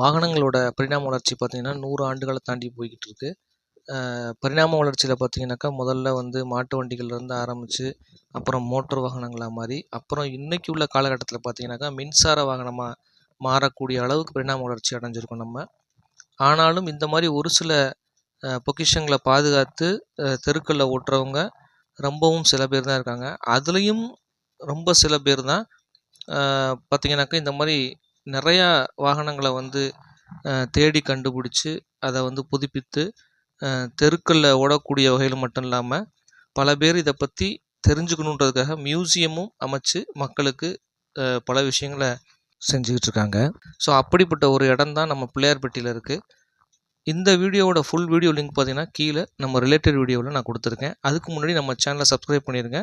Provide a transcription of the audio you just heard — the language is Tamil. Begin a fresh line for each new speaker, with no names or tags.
வாகனங்களோட பரிணாம வளர்ச்சி பார்த்திங்கன்னா நூறு ஆண்டுகளை தாண்டி போய்கிட்டு இருக்கு பரிணாம வளர்ச்சியில் பார்த்திங்கனாக்கா முதல்ல வந்து மாட்டு வண்டிகள்லேருந்து ஆரம்பித்து அப்புறம் மோட்டர் வாகனங்களாக மாறி அப்புறம் இன்றைக்கி உள்ள காலகட்டத்தில் பார்த்திங்கனாக்கா மின்சார வாகனமாக மாறக்கூடிய அளவுக்கு பரிணாம வளர்ச்சி அடைஞ்சிருக்கோம் நம்ம. ஆனாலும் இந்த மாதிரி ஒரு சில பொக்கிஷங்களை பாதுகாத்து தெருக்களில் ஓட்டுறவங்க ரொம்பவும் சில பேர் தான் இருக்காங்க. அதுலேயும் ரொம்ப சில பேர் தான் பார்த்திங்கனாக்கா இந்த மாதிரி நிறையா வாகனங்களை வந்து தேடி கண்டுபிடிச்சி அதை வந்து புதுப்பித்து தெருக்களில் ஓடக்கூடிய வகையில் மட்டும் இல்லாமல் பல பேர் இதை பற்றி தெரிஞ்சுக்கணுன்றதுக்காக மியூசியமும் அமைச்சு மக்களுக்கு பல விஷயங்களை செஞ்சுக்கிட்டு இருக்காங்க. ஸோ அப்படிப்பட்ட ஒரு இடம் தான் நம்ம பிள்ளையார்பட்டியில் இருக்குது இந்த வீடியோவோட ஃபுல் வீடியோ லிங்க் பார்த்தீங்கன்னா கீழே நம்ம ரிலேட்டட் வீடியோவில் நான் கொடுத்துருக்கேன். அதுக்கு முன்னாடி நம்ம சேனலை சப்ஸ்கிரைப் பண்ணிடுங்க